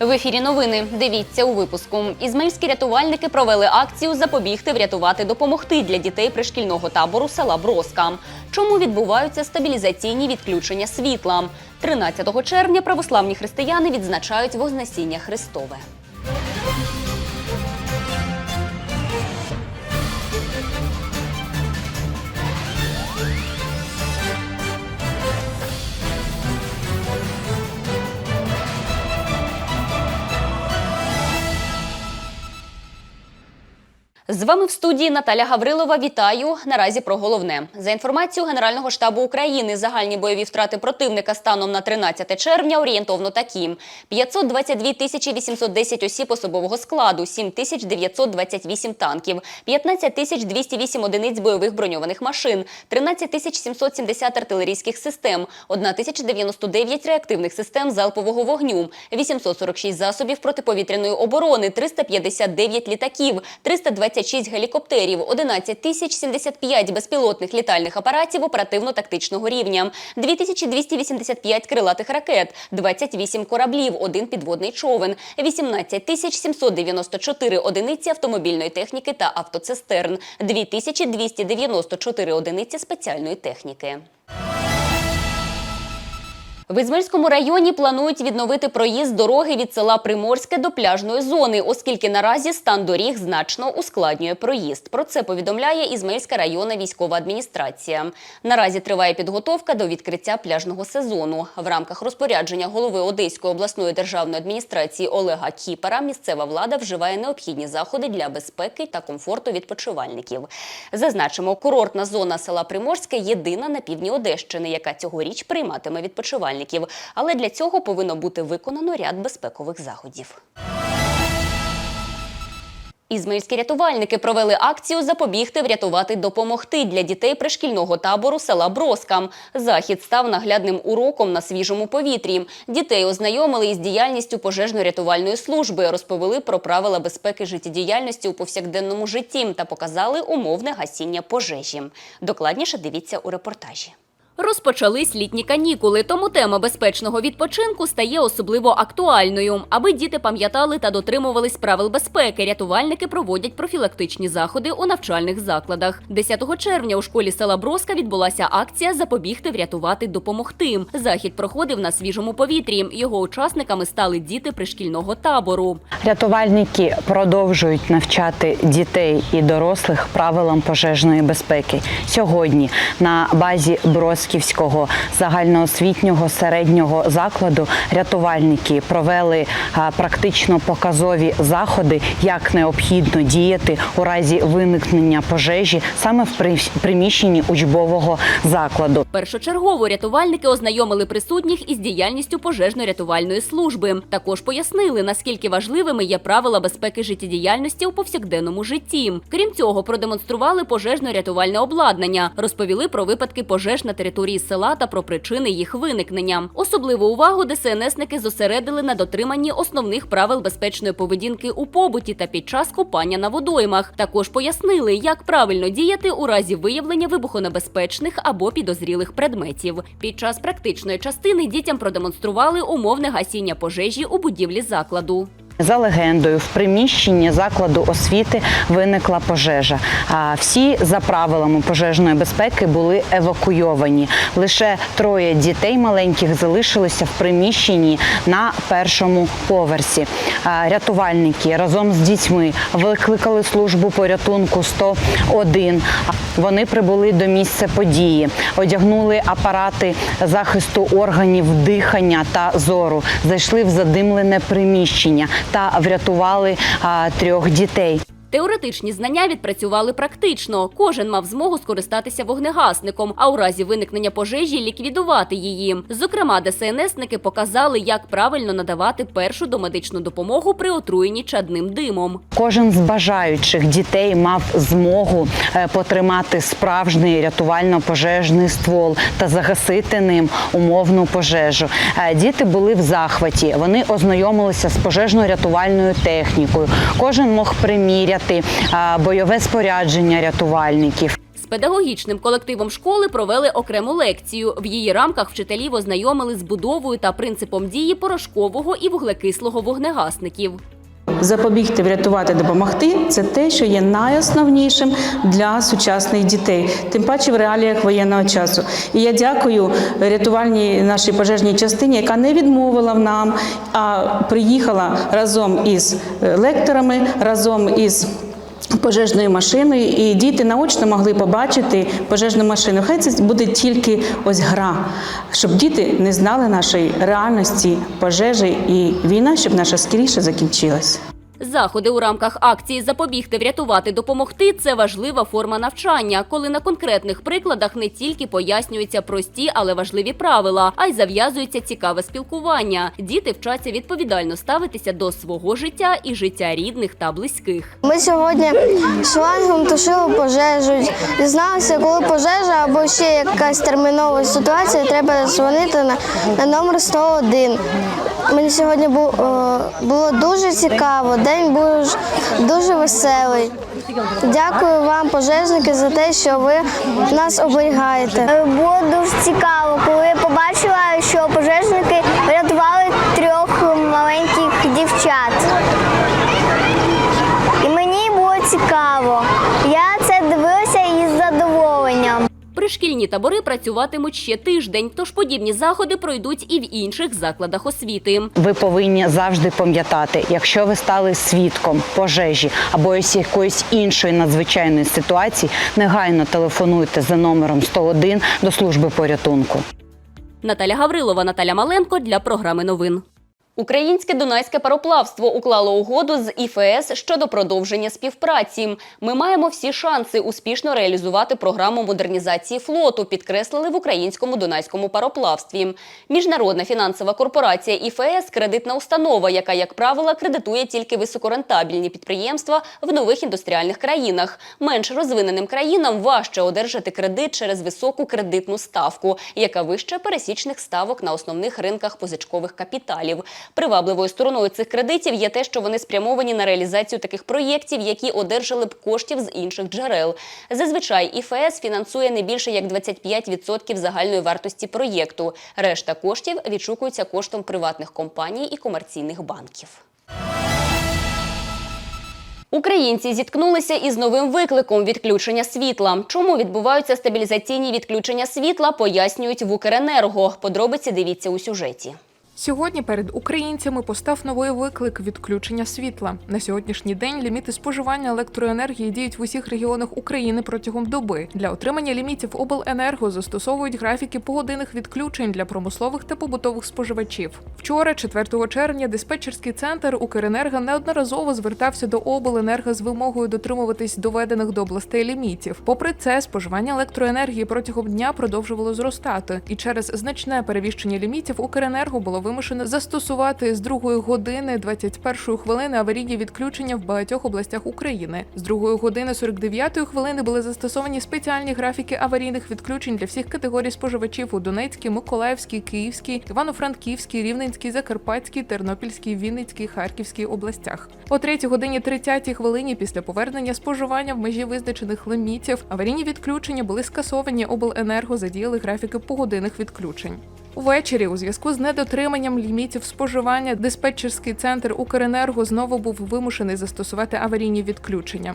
В ефірі новини. Дивіться у випуску. Ізмельські рятувальники провели акцію Запобігти, врятувати, допомогти для дітей пришкільного табору села Броска. Чому відбуваються стабілізаційні відключення світла? 13 червня православні християни відзначають Вознесіння Христове. З вами в студії Наталя Гаврилова. Вітаю. Наразі про головне. За інформацією Генерального штабу України, загальні бойові втрати противника станом на 13 червня орієнтовно такі: 522 тисячі 810 осіб особового складу, 7 тисяч 928 танків, 15 тисяч 208 одиниць бойових броньованих машин, 13 тисяч 770 артилерійських систем, 1 тисяча 99 реактивних систем залпового вогню, 846 засобів протиповітряної оборони, 359 літаків, 326 гелікоптерів, 11 тисяч 75 безпілотних літальних апаратів оперативно-тактичного рівня, 2285 крилатих ракет, 28 кораблів, один підводний човен, 18 тисяч 794 одиниці автомобільної техніки та автоцистерн, 2294 одиниці спеціальної техніки. В Ізмельському районі планують відновити проїзд дороги від села Приморське до пляжної зони, оскільки наразі стан доріг значно ускладнює проїзд. Про це повідомляє Ізмельська районна військова адміністрація. Наразі триває підготовка до відкриття пляжного сезону. В рамках розпорядження голови Одеської обласної державної адміністрації Олега Кіпера місцева влада вживає необхідні заходи для безпеки та комфорту відпочивальників. Зазначимо, курортна зона села Приморське єдина на півдні Одещини, яка цьогоріч прийматиме відпочивальників. Але для цього повинно бути виконано ряд безпекових заходів. Ізмаїльські рятувальники провели акцію Запобігти, врятувати, допомогти для дітей пришкільного табору села Броска. Захід став наглядним уроком на свіжому повітрі. Дітей ознайомили із діяльністю пожежно-рятувальної служби, розповіли про правила безпеки життєдіяльності у повсякденному житті та показали умовне гасіння пожежі. Докладніше дивіться у репортажі. Розпочались літні канікули, тому тема безпечного відпочинку стає особливо актуальною. Аби діти пам'ятали та дотримувались правил безпеки, рятувальники проводять профілактичні заходи у навчальних закладах. 10 червня у школі села Броска відбулася акція Запобігти, врятувати, допомогти. Захід проходив на свіжому повітрі. Його учасниками стали діти пришкільного табору. Рятувальники продовжують навчати дітей і дорослих правилам пожежної безпеки. Сьогодні на базі Бросківського загальноосвітнього середнього закладу рятувальники провели практично показові заходи, як необхідно діяти у разі виникнення пожежі саме в при- приміщенні учбового закладу. Першочергово рятувальники ознайомили присутніх із діяльністю пожежно-рятувальної служби. Також пояснили, наскільки важливими є правила безпеки життєдіяльності у повсякденному житті. Крім цього, продемонстрували пожежно-рятувальне обладнання, розповіли про випадки пожеж на території села та про причини їх виникнення. Особливу увагу ДСНСники зосередили на дотриманні основних правил безпечної поведінки у побуті та під час купання на водоймах. Також пояснили, як правильно діяти у разі виявлення вибухонебезпечних або підозрілих предметів. Під час практичної частини дітям продемонстрували умовне гасіння пожежі у будівлі закладу. За легендою, в приміщенні закладу освіти виникла пожежа. Всі за правилами пожежної безпеки були евакуйовані. Лише троє дітей маленьких залишилися в приміщенні на першому поверсі. Рятувальники разом з дітьми викликали службу порятунку 101. Вони прибули до місця події, одягнули апарати захисту органів дихання та зору, зайшли в задимлене приміщення та врятували трьох дітей. Теоретичні знання відпрацювали практично. Кожен мав змогу скористатися вогнегасником, а у разі виникнення пожежі ліквідувати її. Зокрема, ДСНСники показали, як правильно надавати першу домедичну допомогу при отруєнні чадним димом. Кожен з бажаючих дітей мав змогу е, потримати справжній рятувально-пожежний ствол та загасити ним умовну пожежу. Е, Діти були в захваті. Вони ознайомилися з пожежно-рятувальною технікою. Кожен мог приміряти е, бойове спорядження рятувальників. З педагогічним колективом школи провели окрему лекцію. В її рамках вчителів ознайомили з будовою та принципом дії порошкового і вуглекислого вогнегасників. Запобігти, врятувати, допомогти це те, що є найосновнішим для сучасних дітей, тим паче в реаліях воєнного часу. І я дякую рятувальній нашій пожежній частині, яка не відмовила в нам, а приїхала разом із е, лекторами, разом із. Пожежною машиною, і діти наочно могли побачити пожежну машину. Хай це буде тільки ось гра, щоб діти не знали нашої реальності пожежі і війна, щоб наша скоріше закінчилась. Заходи у рамках акції Запобігти, врятувати, допомогти це важлива форма навчання, коли на конкретних прикладах не тільки пояснюються прості, але важливі правила, а й зав'язується цікаве спілкування. Діти вчаться відповідально ставитися до свого життя і життя рідних та близьких. Ми сьогодні шлангом тушили пожежу. Дізналися, коли пожежа або ще якась термінова ситуація, треба дзвонити на, на номер 101. Мені сьогодні бу- е, було дуже цікаво, день був дуже веселий. Дякую вам, пожежники, за те, що ви нас оберігаєте. Було дуже цікаво, коли я побачила, що пожежники врятували трьох маленьких дівчат. І мені було цікаво. Я це дивилася із Пришкільні табори працюватимуть ще тиждень, тож подібні заходи пройдуть і в інших закладах освіти. Ви повинні завжди пам'ятати, якщо ви стали свідком пожежі або якоїсь іншої надзвичайної ситуації, негайно телефонуйте за номером 101 до служби порятунку. Наталя Гаврилова, Наталя Маленко для програми новин. Українське Дунайське пароплавство уклало угоду з ІФС щодо продовження співпраці. Ми маємо всі шанси успішно реалізувати програму модернізації флоту, підкреслили в українському Дунайському пароплавстві. Міжнародна фінансова корпорація ІФС кредитна установа, яка, як правило, кредитує тільки високорентабельні підприємства в нових індустріальних країнах. Менш розвиненим країнам важче одержати кредит через високу кредитну ставку, яка вище пересічних ставок на основних ринках позичкових капіталів. Привабливою стороною цих кредитів є те, що вони спрямовані на реалізацію таких проєктів, які одержали б коштів з інших джерел. Зазвичай ІФС фінансує не більше як 25% загальної вартості проєкту. Решта коштів відшукуються коштом приватних компаній і комерційних банків. Українці зіткнулися із новим викликом відключення світла. Чому відбуваються стабілізаційні відключення світла, пояснюють в Укренерго. Подробиці дивіться у сюжеті. Сьогодні перед українцями постав новий виклик відключення світла. На сьогоднішній день ліміти споживання електроенергії діють в усіх регіонах України протягом доби. Для отримання лімітів обленерго застосовують графіки погодинних відключень для промислових та побутових споживачів. Вчора, 4 червня, диспетчерський центр Укренерго неодноразово звертався до обленерго з вимогою дотримуватись доведених до областей лімітів. Попри це, споживання електроенергії протягом дня продовжувало зростати, і через значне перевіщення лімітів Укренерго було вимушено застосувати з 2 години 21 хвилини аварійні відключення в багатьох областях України. З 2 години 49 хвилини були застосовані спеціальні графіки аварійних відключень для всіх категорій споживачів у Донецькій, Миколаївській, Київській, Івано-Франківській, Рівненській, Закарпатській, Тернопільській, Вінницькій, Харківській областях. О 3 годині 30 хвилині після повернення споживання в межі визначених лімітів аварійні відключення були скасовані. Обленерго задіяли графіки погодинних відключень. Увечері, у зв'язку з недотриманням лімітів споживання, диспетчерський центр Укренерго знову був вимушений застосувати аварійні відключення.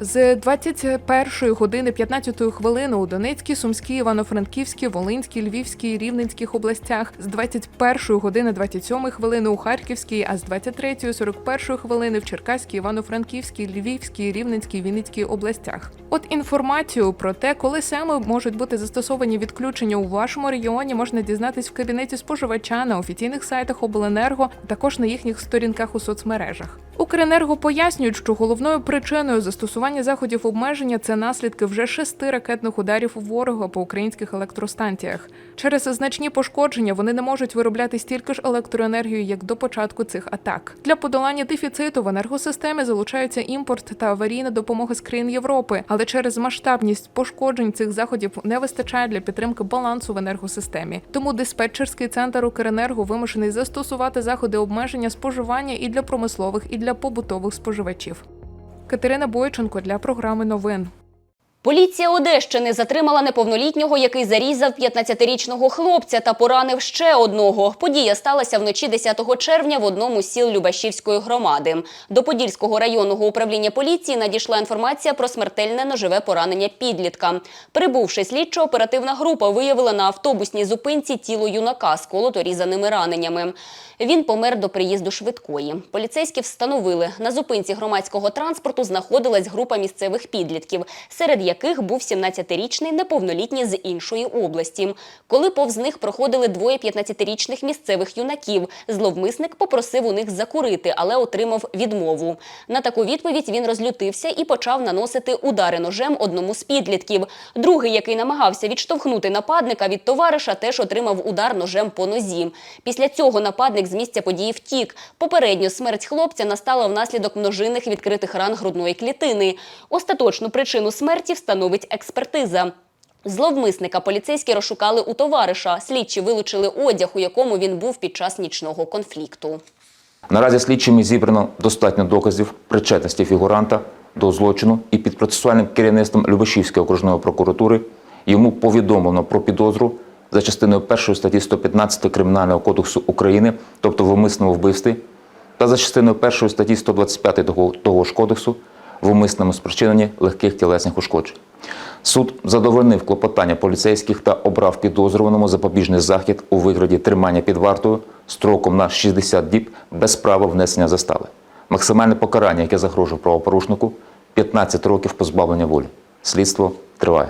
З 21 години 15 хвилини у Донецькій, Сумській, Івано-Франківській, Волинській, Львівській, Рівненських областях, з 21 години 27 хвилини у Харківській, а з 23 41 хвилини в Черкаській, Івано-Франківській, Львівській, Рівненській, Вінницькій областях. От інформацію про те, коли саме можуть бути застосовані відключення у вашому регіоні, можна дізнатись в кабінеті споживача на офіційних сайтах Обленерго, а також на їхніх сторінках у соцмережах. Укренерго пояснюють, що головною причиною застосування заходів обмеження це наслідки вже шести ракетних ударів ворога по українських електростанціях. Через значні пошкодження вони не можуть виробляти стільки ж електроенергії, як до початку цих атак. Для подолання дефіциту в енергосистемі залучаються імпорт та аварійна допомога з країн Європи, але через масштабність пошкоджень цих заходів не вистачає для підтримки балансу в енергосистемі. Тому диспетчерський центр Укренерго вимушений застосувати заходи обмеження споживання і для промислових, і для побутових споживачів. Катерина Бойченко для програми новин. Поліція Одещини затримала неповнолітнього, який зарізав 15-річного хлопця та поранив ще одного. Подія сталася вночі 10 червня в одному з сіл Любашівської громади. До Подільського районного управління поліції надійшла інформація про смертельне ножове поранення підлітка. Прибувши слідчо-оперативна група виявила на автобусній зупинці тіло юнака з колото-різаними раненнями. Він помер до приїзду швидкої. Поліцейські встановили, на зупинці громадського транспорту знаходилась група місцевих підлітків, серед яких був 17-річний неповнолітній з іншої області. Коли повз них проходили двоє 15-річних місцевих юнаків, зловмисник попросив у них закурити, але отримав відмову. На таку відповідь він розлютився і почав наносити удари ножем одному з підлітків. Другий, який намагався відштовхнути нападника від товариша, теж отримав удар ножем по нозі. Після цього нападник з місця події втік. Попередньо смерть хлопця настала внаслідок множинних відкритих ран грудної клітини. Остаточну причину смерті встановить експертиза. Зловмисника поліцейські розшукали у товариша. Слідчі вилучили одяг, у якому він був під час нічного конфлікту. Наразі слідчими зібрано достатньо доказів причетності фігуранта до злочину і під процесуальним керівництвом Любашівської окружної прокуратури йому повідомлено про підозру за частиною 1 статті 115 Кримінального кодексу України, тобто в умисному вбивстві, та за частиною 1 статті 125 того, того ж кодексу в умисному спричиненні легких тілесних ушкоджень. Суд задовольнив клопотання поліцейських та обрав підозрюваному запобіжний захід у вигляді тримання під вартою строком на 60 діб без права внесення застави. Максимальне покарання, яке загрожує правопорушнику 15 років позбавлення волі. Слідство триває.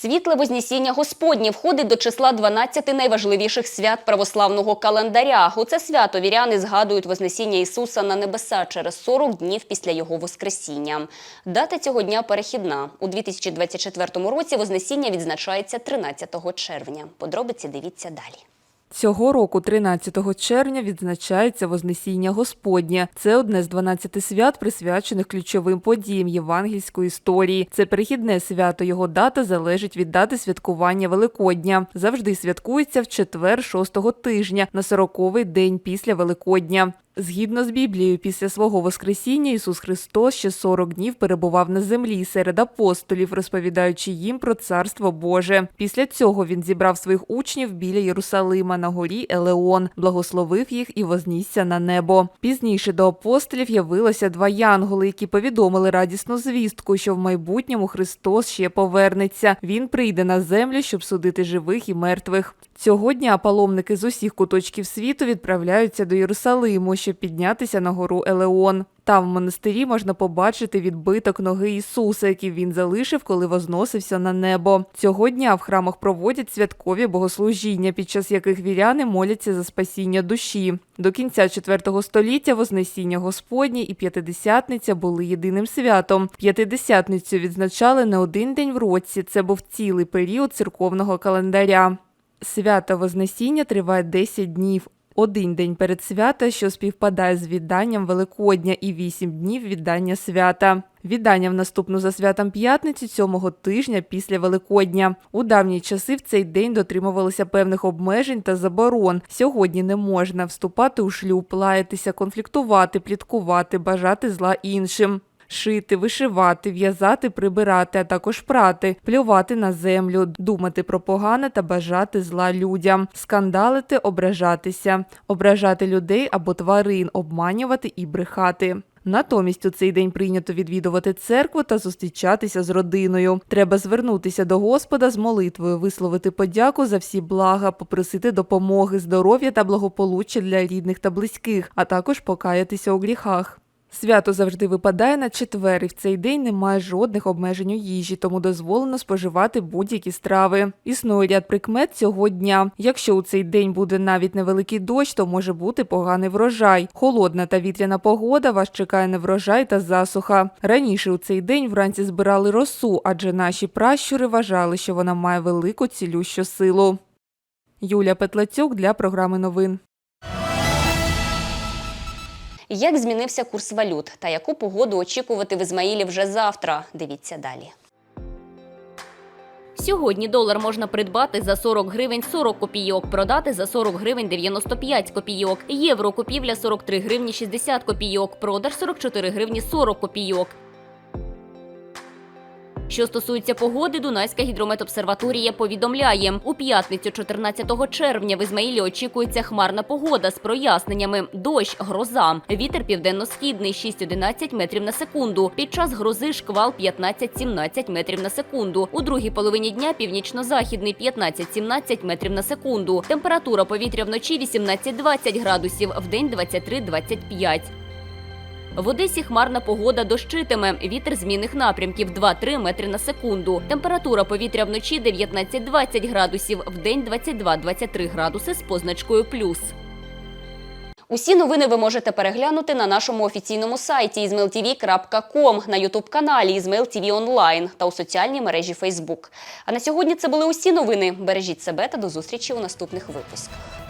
Світле Вознесіння Господнє входить до числа 12 найважливіших свят православного календаря. У це свято віряни згадують Вознесіння Ісуса на небеса через 40 днів після Його Воскресіння. Дата цього дня перехідна. У 2024 році Вознесіння відзначається 13 червня. Подробиці дивіться далі. Цього року, 13 червня, відзначається Вознесіння Господнє. Це одне з 12 свят, присвячених ключовим подіям євангельської історії. Це перехідне свято. Його дата залежить від дати святкування Великодня. Завжди святкується в четвер шостого тижня на 40-й день після Великодня. Згідно з Біблією, після свого Воскресіння Ісус Христос ще 40 днів перебував на землі серед апостолів, розповідаючи їм про Царство Боже. Після цього він зібрав своїх учнів біля Єрусалима на горі Елеон, благословив їх і вознісся на небо. Пізніше до апостолів явилося два янголи, які повідомили радісну звістку, що в майбутньому Христос ще повернеться. Він прийде на землю, щоб судити живих і мертвих. Цього дня паломники з усіх куточків світу відправляються до Єрусалиму, щоб піднятися на гору Елеон. Там в монастирі можна побачити відбиток ноги Ісуса, який він залишив, коли возносився на небо. Цього дня в храмах проводять святкові богослужіння, під час яких віряни моляться за спасіння душі. До кінця IV століття Вознесіння Господнє і П'ятидесятниця були єдиним святом. П'ятидесятницю відзначали не один день в році. Це був цілий період церковного календаря. Свято Вознесіння триває 10 днів. Один день перед свята, що співпадає з відданням Великодня, і вісім днів віддання свята. Віддання в наступну за святом п'ятницю сьомого тижня після Великодня. У давні часи в цей день дотримувалися певних обмежень та заборон. Сьогодні не можна вступати у шлюб, лаятися, конфліктувати, пліткувати, бажати зла іншим. Шити, вишивати, в'язати, прибирати, а також прати, плювати на землю, думати про погане та бажати зла людям, скандалити, ображатися, ображати людей або тварин, обманювати і брехати. Натомість у цей день прийнято відвідувати церкву та зустрічатися з родиною. Треба звернутися до Господа з молитвою, висловити подяку за всі блага, попросити допомоги, здоров'я та благополуччя для рідних та близьких, а також покаятися у гріхах. Свято завжди випадає на четвер, і в цей день немає жодних обмежень у їжі, тому дозволено споживати будь-які страви. Існує ряд прикмет цього дня. Якщо у цей день буде навіть невеликий дощ, то може бути поганий врожай. Холодна та вітряна погода вас чекає неврожай та засуха. Раніше у цей день вранці збирали росу, адже наші пращури вважали, що вона має велику цілющу силу. Юля Петлацюк для програми новин. Як змінився курс валют та яку погоду очікувати в Ізмаїлі вже завтра? Дивіться далі. Сьогодні долар можна придбати за 40 гривень 40 копійок, продати за 40 гривень 95 копійок. Євро купівля 43 гривні 60 копійок, продаж 44 гривні 40 копійок. Що стосується погоди, Дунайська гідрометобсерваторія повідомляє, у п'ятницю 14 червня в Ізмаїлі очікується хмарна погода з проясненнями, дощ, гроза, вітер південно-східний 6-11 метрів на секунду. Під час грози шквал 15-17 метрів на секунду. У другій половині дня північно-західний 15-17 метрів на секунду. Температура повітря вночі 18-20 градусів, вдень 23-25. В Одесі хмарна погода дощитиме. Вітер змінних напрямків 2-3 метри на секунду. Температура повітря вночі 19-20 градусів, вдень 22-23 градуси з позначкою плюс. Усі новини ви можете переглянути на нашому офіційному сайті izmailtv.com, на ютуб-каналі Izmail TV Online та у соціальній мережі Facebook. А на сьогодні це були усі новини. Бережіть себе та до зустрічі у наступних випусках.